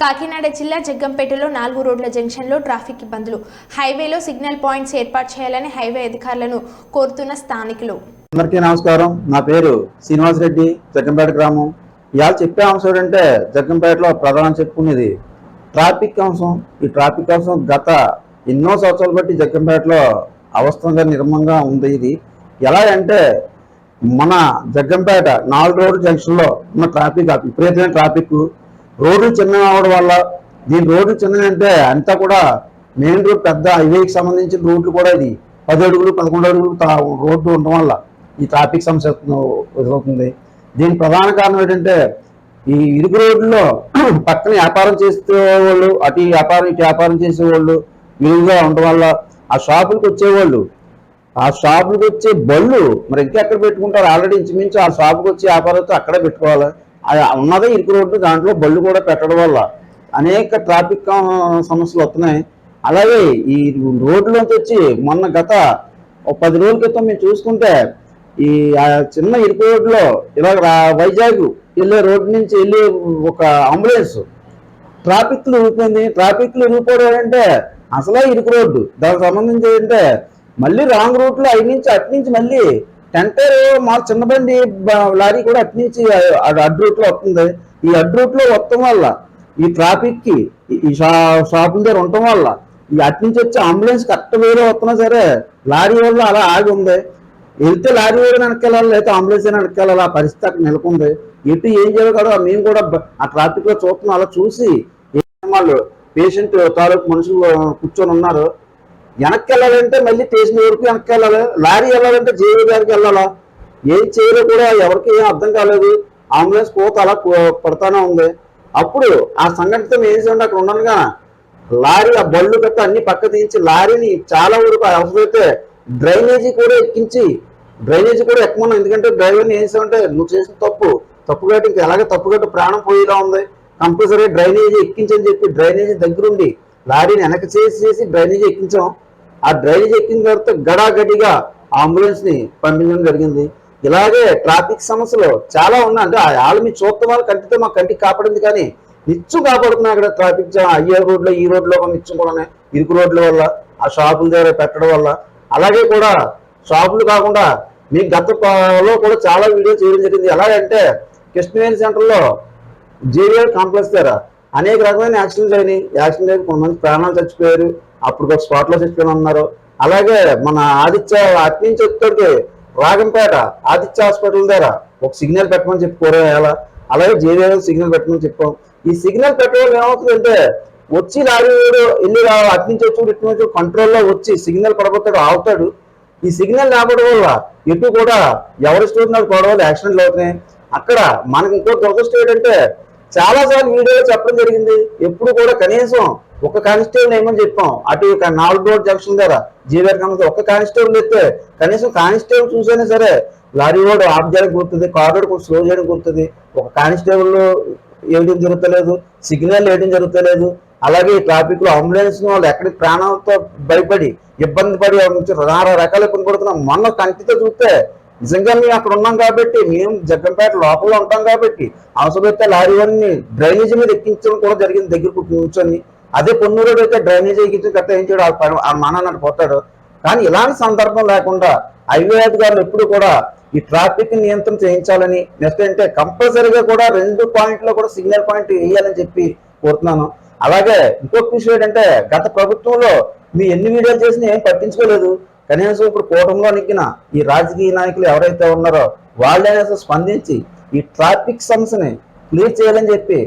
కాకినాడ జిల్లా జగ్గంపేటలో నాలుగు రోడ్ల జంక్షన్లో ట్రాఫిక్ ఇబ్బందులు. హైవేలో సిగ్నల్ పాయింట్స్ ఏర్పాటు చేయాలని హైవే అధికారులను కోరుతున్న స్థానికులు. అందరికీ నమస్కారం. నా పేరు శ్రీనివాస్ రెడ్డి జగ్గంపేట గ్రామం. ఇవాళ చెప్పే అంశం ఏంటంటే జగ్గంపేటలో ప్రధానం చెప్పుకునేది ట్రాఫిక్ అంశం. ఈ ట్రాఫిక్ అంశం గత ఎన్నో సంవత్సరాలు బట్టి జగ్గంపేటలో అవస్థంగా నిర్మంగా ఉంది ఇది. ఎలా అంటే మన జగ్గంపేట నాలుగు రోడ్డు జంక్షన్లో ఉన్న ట్రాఫిక్ విపరీతమైన ట్రాఫిక్. రోడ్లు చిన్నవి అవడం వల్ల దీని రోడ్లు చిన్నవి అంటే అంతా కూడా మెయిన్ రోడ్ పెద్ద హైవేకి సంబంధించిన రోడ్లు కూడా ఇది. పది అడుగులు పదకొండు అడుగులు రోడ్డు ఉండడం వల్ల ఈ ట్రాఫిక్ సమస్య ఎదురవుతుంది. దీని ప్రధాన కారణం ఏంటంటే ఈ ఇరుకు రోడ్లలో పక్కన వ్యాపారం చేసేవాళ్ళు అటు వ్యాపారం ఇటు వ్యాపారం చేసేవాళ్ళు విలువగా ఉండడం వల్ల ఆ షాపులకు వచ్చేవాళ్ళు ఆ షాపులకు వచ్చే బళ్ళు మరి ఇంకెక్కడ పెట్టుకుంటారు? ఆల్రెడీ ఇంచుమించు ఆ షాపుకి వచ్చే వ్యాపారంతో అక్కడే పెట్టుకోవాలి. ఆ ఉన్నదే ఇరుకు రోడ్డు దాంట్లో బళ్ళు కూడా పెట్టడం వల్ల అనేక ట్రాఫిక్ సమస్యలు వస్తున్నాయి. అలాగే ఈ రోడ్లోంచి వచ్చి మొన్న గత ఒక పది రోజుల క్రితం మేము చూసుకుంటే ఈ చిన్న ఇరుకు రోడ్లో ఇలా రా- వైజాగ్ వెళ్ళే రోడ్డు నుంచి వెళ్ళే ఒక అంబులెన్స్ ట్రాఫిక్లు ఊరిపోయింది. ట్రాఫిక్ అంటే అసలే ఇరుకు రోడ్డు. దానికి సంబంధించి ఏంటంటే మళ్ళీ రాంగ్ రూట్లో అవి నుంచి అటు నుంచి మళ్ళీ టెంటర్ మా చిన్న బండి లారీ కూడా అటు నుంచి అడ్ అడ్డు రూట్లో వస్తుంది. ఈ అడ్డు రూట్లో వస్తాం వల్ల ఈ ట్రాఫిక్కి ఈ- షా షాపుల దగ్గర ఉండటం వల్ల ఈ అటు నుంచి వచ్చే అంబులెన్స్ కరెక్ట్ వేరే వస్తున్నా సరే లారీ వల్ల అలా ఆగి ఉంది. వెళ్తే లారీ వేరే వెనకెళ్ళాలి లేకపోతే అంబులెన్స్ అయినా వెనకెళ్ళాలి ఆ పరిస్థితి అక్కడ నెలకొంది. ఎటు ఏం చేయాలి మేము కూడా ఆ ట్రాఫిక్లో చూస్తున్నాం. అలా చూసి వాళ్ళు పేషెంట్ తాలూకు మనుషులు కూర్చొని ఉన్నారు. వెనక్కి వెళ్ళాలంటే మళ్ళీ స్టేషన్ వరకు వెనక్కి వెళ్ళాలి లారీ వెళ్ళాలంటే జేవీ గారికి వెళ్ళాలా? ఏం చేయాలో కూడా ఎవరికి ఏం అర్థం కాలేదు. అంబులెన్స్ పోత అలా పడతానే ఉంది. అప్పుడు ఆ సంఘటనతో ఏం చేయండి అక్కడ ఉండనుగా లారీ ఆ బళ్ళు గట్ట అన్ని పక్క తీయించి లారీని చాలా వరకు అవసరమైతే డ్రైనేజీ కూడా ఎక్కించి డ్రైనేజీ కూడా ఎక్కమన్నా ఎందుకంటే డ్రైవర్ని ఏం చేసామంటే నువ్వు చేసిన తప్పు తప్పు గట్టి ఇంకా ఎలాగే తప్పు గట్టు ప్రాణం పోయేలా ఉంది. కంపల్సరీ డ్రైనేజీ ఎక్కించని చెప్పి డ్రైనేజీ దగ్గరుండి లారీని వెనక చేసి చేసి డ్రైనేజీ ఎక్కించాం. ఆ డ్రైనేజ్ ఎక్కిన తర్వాత గడాగడిగా అంబులెన్స్ని పంపించడం జరిగింది. ఇలాగే ట్రాఫిక్ సమస్యలు చాలా ఉన్నాయి. అంటే ఆ మీ చూస్తే వాళ్ళు కంటితో మా కంటికి కాపాడింది కానీ నిత్యం కాపాడుతున్నాయి అక్కడ ట్రాఫిక్ జామ్. అయ్యే రోడ్లో ఈ రోడ్లో కూడా నిత్యం కూడా ఇరుకు రోడ్ల వల్ల ఆ షాపుల దగ్గర పెట్టడం వల్ల. అలాగే కూడా షాపులు కాకుండా మీ గతంలో కూడా చాలా వీడియో చేయడం జరిగింది. ఎలాగంటే కృష్ణవేణి సెంటర్లో జేవిఆర్ కాంప్లెక్స్ దగ్గర అనేక రకమైన యాక్సిడెంట్స్ అయినాయి. యాక్సిడెంట్ అయితే కొంతమంది ప్రాణాలు చచ్చిపోయారు. అప్పుడు స్పాట్లో స్పాట్ చచ్చిపోయిన ఉన్నారు. అలాగే మన ఆదిత్య అటు నుంచి వచ్చేటికి రాగంపేట ఆదిత్య హాస్పిటల్ దగ్గర ఒక సిగ్నల్ పెట్టమని చెప్పి కోరేయాల అలాగే జేవిఆర్ సిగ్నల్ పెట్టమని చెప్పాం. ఈ సిగ్నల్ పెట్టడం వల్ల ఏమవుతుందంటే వచ్చి లారీ వాడు వెళ్ళి రా- అటు నుంచి వచ్చి ఇటు నుంచి కంట్రోల్లో వచ్చి సిగ్నల్ పడబోతాడు ఆగుతాడు. ఈ సిగ్నల్ లేకపోవడం వల్ల ఎటు కూడా ఎవరి స్టోర్ నాకు పోవడం యాక్సిడెంట్లు అవుతున్నాయి. అక్కడ మనకి ఇంకో దురదృష్టం ఏంటంటే చాలా సార్లు వీడియోలో చెప్పడం జరిగింది. ఎప్పుడు కూడా కనీసం ఒక కానిస్టేబుల్ ఏమని చెప్పాం? అటు ఇక నాలుగు రోడ్ జంక్షన్ దగ్గర జీవర్ కమిటీ ఒక కానిస్టేబుల్ ఎత్తే కనీసం కానిస్టేబుల్ చూసైనా సరే లారీ రోడ్ ఆఫ్ చేయడానికి గుర్తుంది కార్ రోడ్ కొంచెం స్లో చేయడానికి గుర్తుంది. ఒక కానిస్టేబుల్ వేయడం జరుగుతలేదు సిగ్నల్ వేయడం జరుగుతలేదు. అలాగే ట్రాఫిక్లో అంబులెన్స్ వాళ్ళు ఎక్కడికి ప్రాణాలతో భయపడి ఇబ్బంది పడి నానా రకాల ఇబ్బంది పడుతున్నాం మొన్న కంటితో చూస్తే నిజంగా మేము అక్కడ ఉన్నాం కాబట్టి మేము జగ్గంపేట లోపల ఉంటాం కాబట్టి అవసరమైతే లారీవన్నీ డ్రైనేజీ మీద ఎక్కించడం కూడా జరిగింది. దగ్గర కూర్చొని అదే పొన్నూరుడు అయితే డ్రైనేజీ ఎక్కించి గట్ట ఏం ఆ పని- పోతాడు. కానీ ఇలాంటి సందర్భం లేకుండా హైవే అధికారులు ఎప్పుడు కూడా ఈ ట్రాఫిక్ నియంత్రణ చేయించాలని నెక్స్ట్ అంటే కంపల్సరీగా కూడా రెండు పాయింట్లో కూడా సిగ్నల్ పాయింట్ వేయాలని చెప్పి కోరుతున్నాను. అలాగే ఇంకొక విషయం ఏంటంటే గత ప్రభుత్వంలో మీ ఎన్ని వీడియోలు చేసినా ఏం పట్టించుకోలేదు. కనీసం ఇప్పుడు కూటమిలో నెక్కిన ఈ రాజకీయ నాయకులు ఎవరైతే ఉన్నారో వాళ్ళైనా స్పందించి ఈ ట్రాఫిక్ సమస్యని క్లియర్ చేయాలని చెప్పి